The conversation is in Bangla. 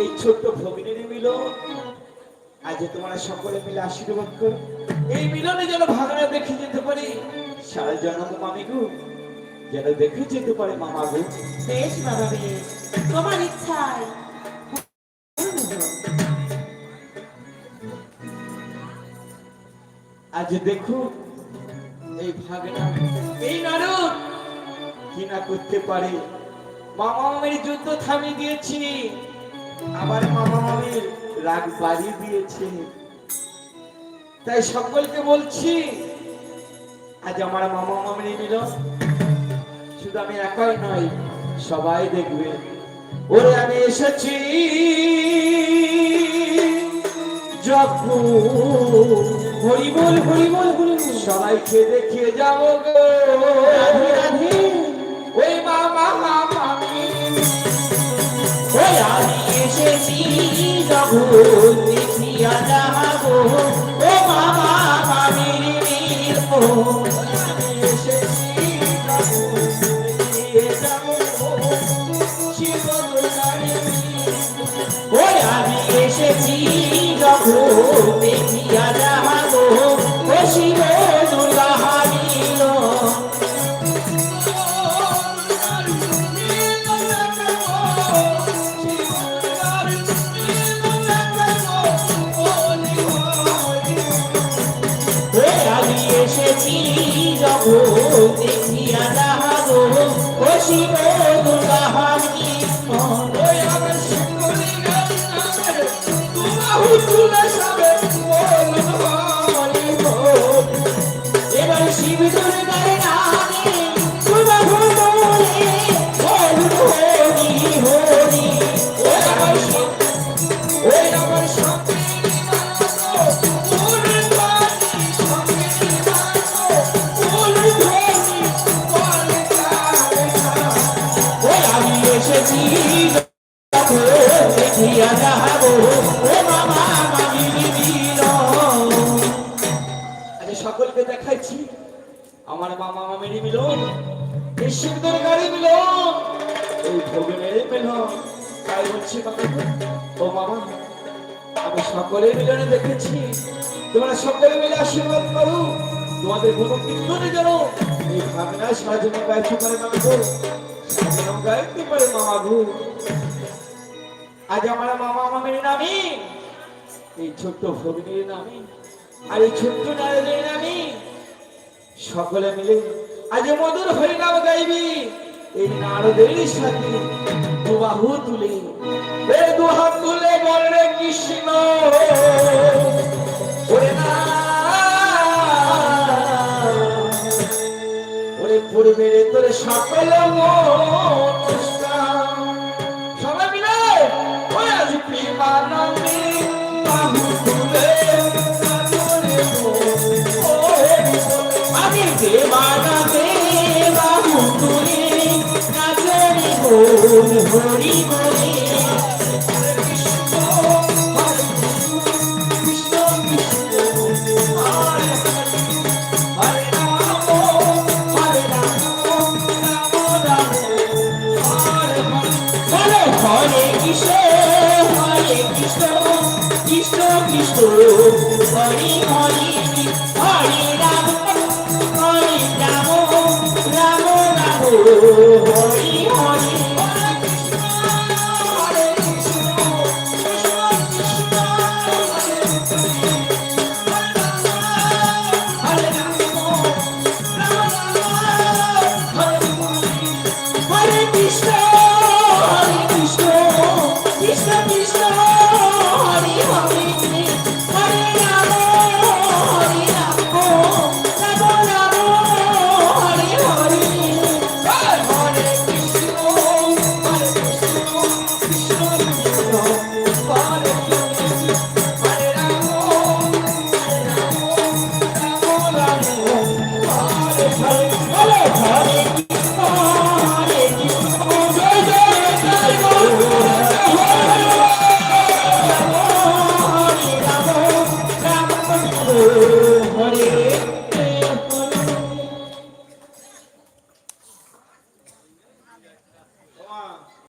এই ছোট্ট ভগিনীর মিলন। আজ তোমরা সকলে মিলে আশীর্বাদ করো। এই মিলনে যেন ভাগনা দেখে যেতে পারি। সারা জনক মামি গো যেন দেখে যেতে পারে মামা গো। বেশ বাবা বেশ তোমার ইচ্ছায়। আজ দেখো এই ভাগনা এই নারদ কি না করতে পারে। মামা মামির যুদ্ধ থামিয়ে দিয়েছি। আবার মামা মামির রাগ বাড়িয়ে দিয়েছে তাই সকলকে বলছি, আজ আমার মামা মামির মিলন। শুধু আমি একাই নয় সবাই দেখবে। ওরে আমি এসেছি যখন। হরি বল হরি বল হরি বল সবাইকে দেখিয়ে যাব গো। এসেছি যখন যাব ও মামা মামির ও শিব আজ দেখাইছি। আমার মামা মামির মিলন শিবদের গাড়ি মিলন, এই ভগনের মিলন। তাই বলছি ও মামা, আমি সকলের মিলনে দেখেছি। তোমরা সকলে মিলে আশীর্বাদ করো। তোমাদের কোনো কীর্তনে যেন এই ভাবনা সারা জীবন গাইতে পারে সারা গাইতে পারে মামা গো। আজ আমার মামা মামির নামে, এই ছোট্ট ভগিনীর নামে আর এই ছোট্ট নারদের নামে সকলে মিলে আজ মধুর হরিনাম গাইবি। এই নারদের সাথে দুবাহু তুলে। দুহাত তুলে বলরে কৃষ্ণ সকল সবাই মিলে আজ প্রেমানন্দে হরি হরে কৃষ্ণ হরে হরে